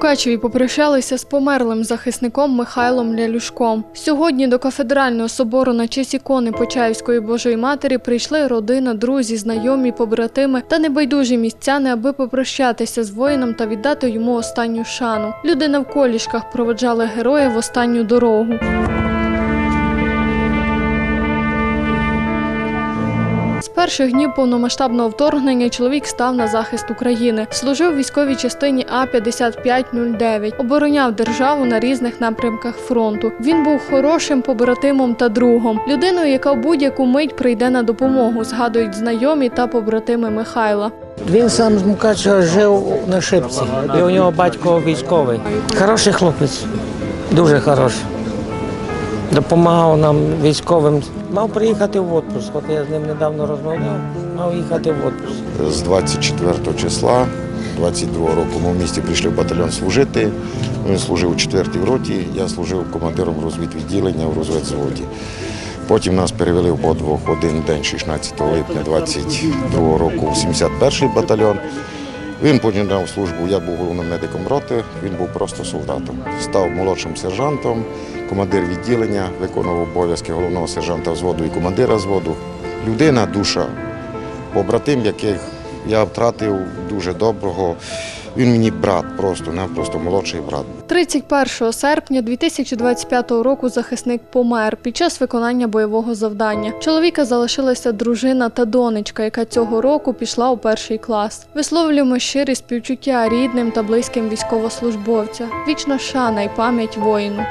Мукачеві попрощалися з померлим захисником Михайлом Лялюшком. Сьогодні до кафедрального собору на честь ікони Почаївської Божої Матері прийшли родина, друзі, знайомі, побратими та небайдужі містяни, аби попрощатися з воїном та віддати йому останню шану. Люди навколішках проведжали героя в останню дорогу. Перших днів повномасштабного вторгнення чоловік став на захист України. Служив у військовій частині А 5509 обороняв державу на різних напрямках фронту. Він був хорошим побратимом та другом, людиною, яка в будь-яку мить прийде на допомогу, згадують знайомі та побратими Михайла. Він сам з Мукачева жив на шипці, і у нього батько військовий. Хороший хлопець, дуже хороший. Допомагав нам військовим. Мав приїхати в відпуск. От я з ним недавно розмовляв, мав їхати в відпуск. З 24 числа 22 року ми в місті прийшли в батальйон служити. Він служив у 4-й роті, я служив командиром розвідвідділення в розвідзводі. Потім нас перевели в подвох один день, 16 липня 22 року, в 71-й батальйон. Він починав службу, я був головним медиком роти, він був просто солдатом. Став молодшим сержантом, командир відділення, виконував обов'язки головного сержанта взводу і командира взводу. Людина, душа, побратим, яких я втратив дуже доброго. Він мені брат просто, не просто молодший брат. 31 серпня 2025 року захисник помер під час виконання бойового завдання. Чоловіка залишилася дружина та донечка, яка цього року пішла у перший клас. Висловлюємо щирі співчуття рідним та близьким військовослужбовця. Вічна шана і пам'ять воїну.